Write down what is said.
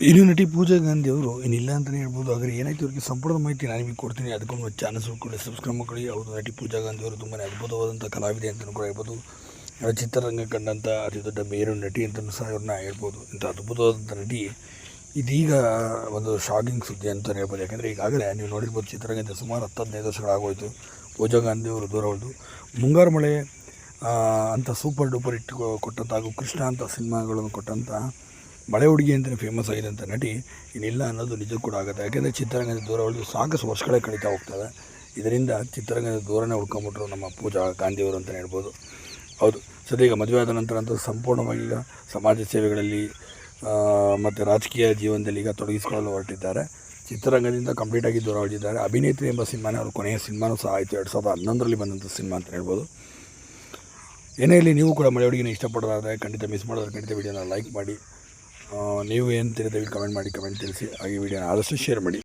ನಟಿ ಪೂಜಾ ಗಾಂಧಿ ಅವರು ಏನಿಲ್ಲ ಅಂತಲೇ ಹೇಳ್ಬೋದು. ಆದರೆ ಏನಾಯ್ತು? ಅವರಿಗೆ ಸಂಪೂರ್ಣ ಮಾಹಿತಿ ನಾನು ನಿಮಗೆ ಕೊಡ್ತೀನಿ. ಅದಕ್ಕೊಂದು ಚಾನಲ್ಸ್ ಕೂಡ ಸಬ್ಸ್ಕ್ರೈಬ್ ಮಾಡಿ ಅವರು ನಟಿ ಪೂಜಾ ಗಾಂಧಿ ಅವರು ತುಂಬಾ ಅದ್ಭುತವಾದಂಥ ಕಲಾವಿದೆ ಅಂತಲೂ ಕೂಡ ಹೇಳ್ಬೋದು. ಚಿತ್ರರಂಗ ಕಂಡಂಥ ಅತಿ ದೊಡ್ಡ ಮೇರು ನಟಿ ಅಂತಲೂ ಸಹ ಅವ್ರನ್ನ ಹೇಳ್ಬೋದು. ಇಂಥ ಅದ್ಭುತವಾದಂಥ ನಟಿ ಇದೀಗ ಒಂದು ಶಾಕಿಂಗ್ ಸುದ್ದಿ ಅಂತಲೇ ಹೇಳ್ಬೋದು. ಯಾಕಂದರೆ ಈಗಾಗಲೇ ನೀವು ನೋಡಿರ್ಬೋದು ಚಿತ್ರರಂಗದ ಸುಮಾರು ಹತ್ತು ಹದಿನೈದು ವರ್ಷಗಳಾಗೋಯ್ತು. ಪೂಜಾ ಗಾಂಧಿ ಅವರು ದೂರ ಹೊಡೆದು ಮುಂಗಾರು ಮಳೆ ಅಂಥ ಸೂಪರ್ ಡೂಪರ್ ಇಟ್ಟು ಕೊಟ್ಟಂಥ ಹಾಗೂ ಕೃಷ್ಣ ಅಂತ ಸಿನಿಮಾಗಳನ್ನು ಕೊಟ್ಟಂಥ ಮಳೆ ಹುಡುಗಿ ಅಂತಲೇ ಫೇಮಸ್ ಆಗಿದ್ದಂಥ ನಟಿ ಇನ್ನಿಲ್ಲ ಅನ್ನೋದು ನಿಜ ಕೂಡ ಆಗುತ್ತೆ. ಯಾಕೆಂದರೆ ಚಿತ್ರರಂಗದ ದೂರ ಉಳಿದು ಸಾಕಷ್ಟು ವರ್ಷಗಳೇ ಕಳೀತಾ ಹೋಗ್ತವೆ. ಇದರಿಂದ ಚಿತ್ರರಂಗದ ದೂರನೇ ಹುಡ್ಕೊಂಬಿಟ್ರು ನಮ್ಮ ಪೂಜಾ ಗಾಂಧಿಯವರು ಅಂತಲೇ ಹೇಳ್ಬೋದು. ಹೌದು. ಸದ್ಯ ಮದುವೆ ಆದ ನಂತರ ಅಂತ ಸಂಪೂರ್ಣವಾಗಿ ಈಗ ಸಮಾಜ ಸೇವೆಗಳಲ್ಲಿ ಮತ್ತು ರಾಜಕೀಯ ಜೀವನದಲ್ಲಿ ಈಗ ತೊಡಗಿಸಿಕೊಳ್ಳಲು ಹೊರಟಿದ್ದಾರೆ. ಚಿತ್ರರಂಗದಿಂದ ಕಂಪ್ಲೀಟಾಗಿ ದೂರ ಹೊರಟಿದ್ದಾರೆ ಅಭಿನೇತ್ರಿ ಎಂಬ ಸಿನಿಮಾನೇ ಅವರು ಕೊನೆಯ ಸಿನಿಮಾನೂ ಸಹ ಆಯಿತು. ಎರಡು ಸಾವಿರದ ಹನ್ನೊಂದರಲ್ಲಿ ಬಂದಂಥ ಸಿನಿಮಾ ಅಂತ ಹೇಳ್ಬೋದು. ಏನೇ ಇಲ್ಲಿ ನೀವು ಕೂಡ ಮಳೆ ಹುಡುಗಿನ ಇಷ್ಟಪಡೋದಾದರೆ ಖಂಡಿತ ಮಿಸ್ ಮಾಡೋದ್ರೆ ಖಂಡಿತ ವೀಡಿಯೋನ ಲೈಕ್ ಮಾಡಿ. ನೀವು ಏನು ತಿಳಿದ ಕಮೆಂಟ್ ಮಾಡಿ ಕಮೆಂಟ್ ತಿಳಿಸಿ. ಹಾಗೆ ವಿಡಿಯೋನ ಆದಷ್ಟು ಶೇರ್ ಮಾಡಿ.